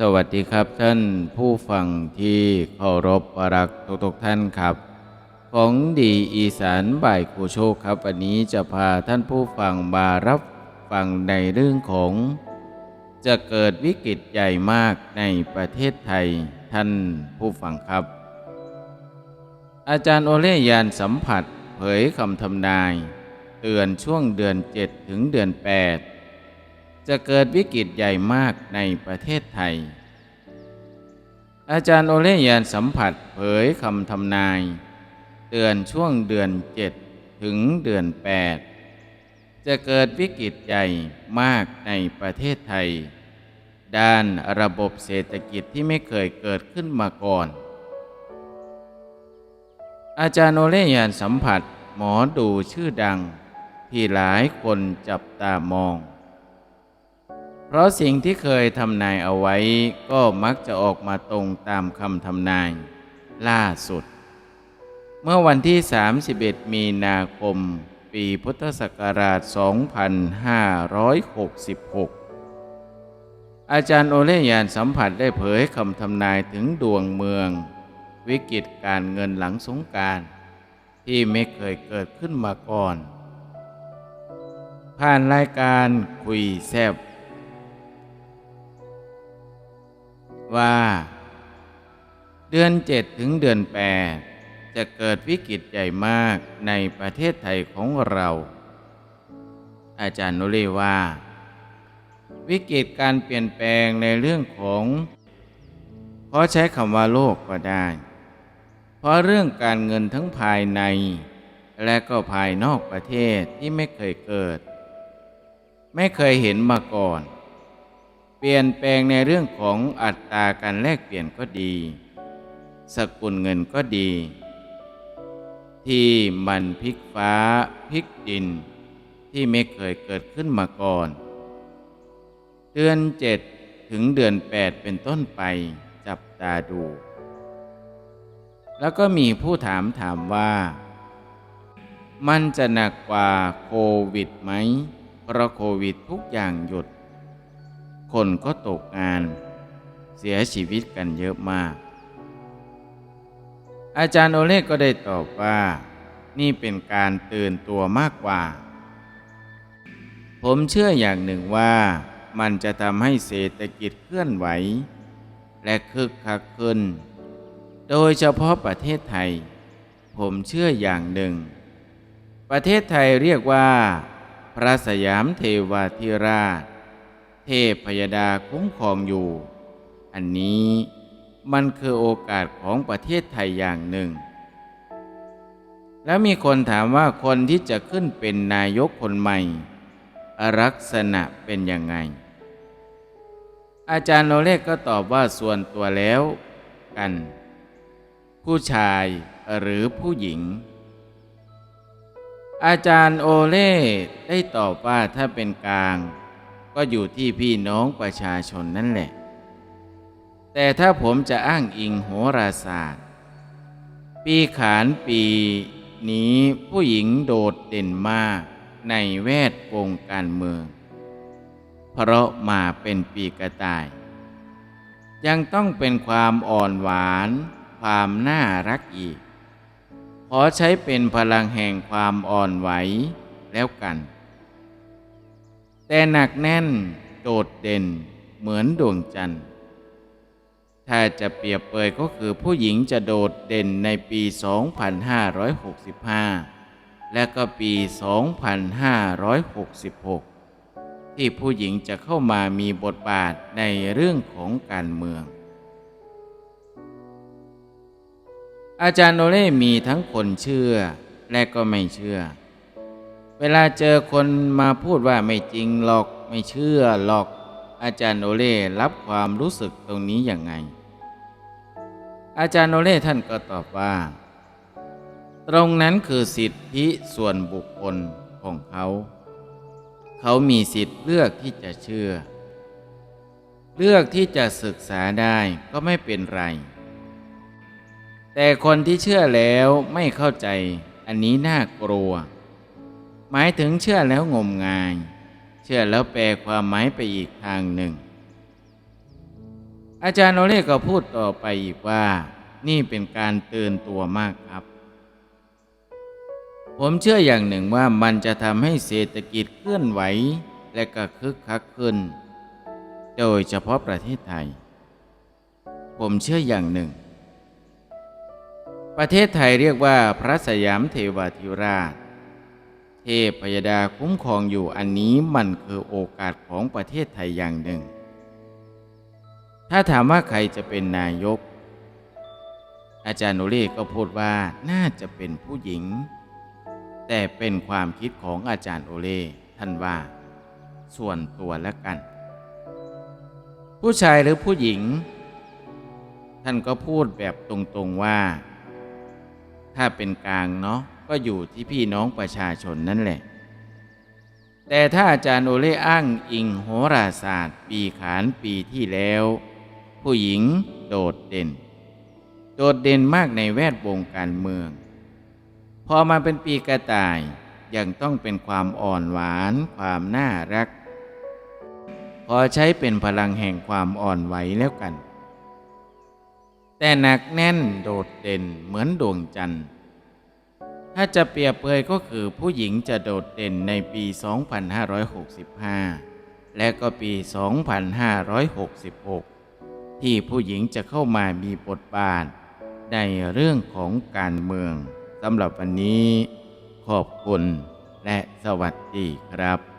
สวัสดีครับท่านผู้ฟังที่เคารพรักทุกๆท่านครับ ของดีอีสานบ่ายครูโชคครับวันนี้จะพาท่านผู้ฟังมารับฟังในเรื่องของ จะเกิดวิกฤตใหญ่มากในประเทศไทยท่านผู้ฟังครับ อาจารย์โอเล่ยานสัมผัสเผยคำทำนาย เตือนช่วงเดือน 7 ถึงเดือน 8 จะเกิดวิกฤตใหญ่มากในประเทศไทย อาจารย์โอเล่ยนสัมผัสเผยคำทำนาย เตือนช่วงเดือน7ถึงเดือน8จะเกิดวิกฤตใหญ่มากในประเทศไทย ด้านระบบเศรษฐกิจที่ไม่เคยเกิดขึ้นมาก่อน อาจารย์โอเล่ยนสัมผัสหมอดูชื่อดัง ที่หลายคนจับตามอง ราะสิ่งที่เคยทำนายเอาไว้ ก็มักจะออกมาตรงตามคำทำนาย ล่าสุด เมื่อวันที่ 31 มีนาคม ปีพุทธศักราช 2566 อาจารย์โอเล่ยานสัมผัสได้เผยคำทำนายถึงดวงเมือง วิกฤตการเงินหลังสงการที่ไม่เคยเกิดขึ้นมาก่อน ผ่านรายการคุยแซบ ว่า เดือน7ถึงเดือน8จะเกิดวิกฤตใหญ่มากในประเทศไทยของเรา อาจารย์โนเล่ว่า วิกฤตการเปลี่ยนแปลงในเรื่องของขอใช้คำว่าโลกก็ได้ เพราะเรื่องการเงินทั้งภายใน และก็ภายนอกประเทศที่ไม่เคยเกิด ไม่เคยเห็นมาก่อน ปลี่ยนแปลงในเรื่องของอัตราการแลกเปลี่ยนก็ดี สกุลเงินก็ดี ที่มันพลิกฟ้าพลิกดิน ที่ไม่เคยเกิดขึ้นมาก่อน เดือนเจ็ดถึงเดือนแปดเป็นต้นไปจับตาดู แล้วก็มีผู้ถามถามว่า มันจะหนักกว่าโควิดไหมเพราะโควิดทุกอย่างหยุด คนก็ตกงาน เสียชีวิตกันเยอะมาก อาจารย์โอเล่ก็ได้ตอบว่า นี่เป็นการตื่นตัวมากกว่า ผมเชื่ออย่างหนึ่งว่า มันจะทำให้เศรษฐกิจเคลื่อนไหว และคึกคักขึ้น โดยเฉพาะประเทศไทย ผมเชื่ออย่างหนึ่ง ประเทศไทยเรียกว่า พระสยามเทวาธิราช เทพพยดาคุ้มครองอยู่ อันนี้มันคือโอกาสของประเทศไทยอย่างหนึ่ง แล้วมีคนถามว่าคนที่จะขึ้นเป็นนายกคนใหม่ลักษณะเป็นยังไง อาจารย์โนเล่ก็ตอบว่าส่วนตัวแล้วกัน ผู้ชายหรือผู้หญิง อาจารย์โอเล่ได้ตอบว่าถ้าเป็นกลาง ก็อยู่ที่พี่น้องประชาชนนั่นแหละ แต่ถ้าผมจะอ้างอิงโหราศาสตร์ ปีขานปีนี้ผู้หญิงโดดเด่นมากในแวดวงการเมือง เพราะมาเป็นปีกระต่าย ยังต้องเป็นความอ่อนหวาน ความน่ารักอีก ขอใช้เป็นพลังแห่งความอ่อนไหวแล้วกัน แต่หนักแน่นโดดเด่นเหมือนดวงจันทร์ ถ้าจะเปรียบเปยก็คือผู้หญิงจะโดดเด่นในปี 2565 และก็ปี 2566 ที่ผู้หญิงจะเข้ามามีบทบาทในเรื่องของการเมือง อาจารย์โนเล่มีทั้งคนเชื่อและก็ไม่เชื่อ วลาเจอคนมาพูดว่าไม่จริงหรอกไม่เชื่อหรอก อาจารย์โนเล่รับความรู้สึกตรงนี้อย่างไง อาจารย์โนเล่ท่านก็ตอบว่า ตรงนั้นคือสิทธิส่วนบุคคลของเขา เขามีสิทธิ์เลือกที่จะเชื่อ เลือกที่จะศึกษาได้ก็ไม่เป็นไร แต่คนที่เชื่อแล้วไม่เข้าใจอันนี้น่ากลัว หมายถึงเชื่อแล้วงมงาย เชื่อแล้วแปลความหมายไปอีกทางหนึ่ง อาจารย์โอเล่ก็พูดต่อไปอีกว่า นี่เป็นการเตือนตัวมากครับ ผมเชื่ออย่างหนึ่งว่ามันจะทำให้เศรษฐกิจเคลื่อนไหว และก็คึกคักขึ้น โดยเฉพาะประเทศไทย ผมเชื่ออย่างหนึ่งประเทศไทยเรียกว่าพระสยามเทวาธิราช เทพพยดาคุ้มครองอยู่อันนี้มันคือโอกาสของประเทศไทยอย่างหนึ่ง ถ้าถามว่าใครจะเป็นนายก อาจารย์โนเล่ก็พูดว่าน่าจะเป็นผู้หญิง แต่เป็นความคิดของอาจารย์โอเล่ท่านว่า ส่วนตัวแล้วกัน ผู้ชายหรือผู้หญิง ท่านก็พูดแบบตรงๆว่า ถ้าเป็นกลางเนาะ ก็อยู่ที่พี่น้องประชาชนนั่นแหละ แต่ถ้าอาจารย์โอเล่อ้างอิงโหราศาสตร์ ปีขานปีที่แล้ว ผู้หญิงโดดเด่น โดดเด่นมากในแวดวงการเมือง พอมาเป็นปีกระต่ายยังต้องเป็นความอ่อนหวานความน่ารักขอใช้เป็นพลังแห่งความอ่อนไหวแล้วกัน แต่หนักแน่นโดดเด่นเหมือนดวงจันทร์ ถ้าจะเปรียบเปยก็คือผู้หญิงจะโดดเด่นในปี 2565 และก็ปี 2566 ที่ผู้หญิงจะเข้ามามีบทบาท ในเรื่องของการเมืองสำหรับวันนี้ ขอบคุณและสวัสดีครับ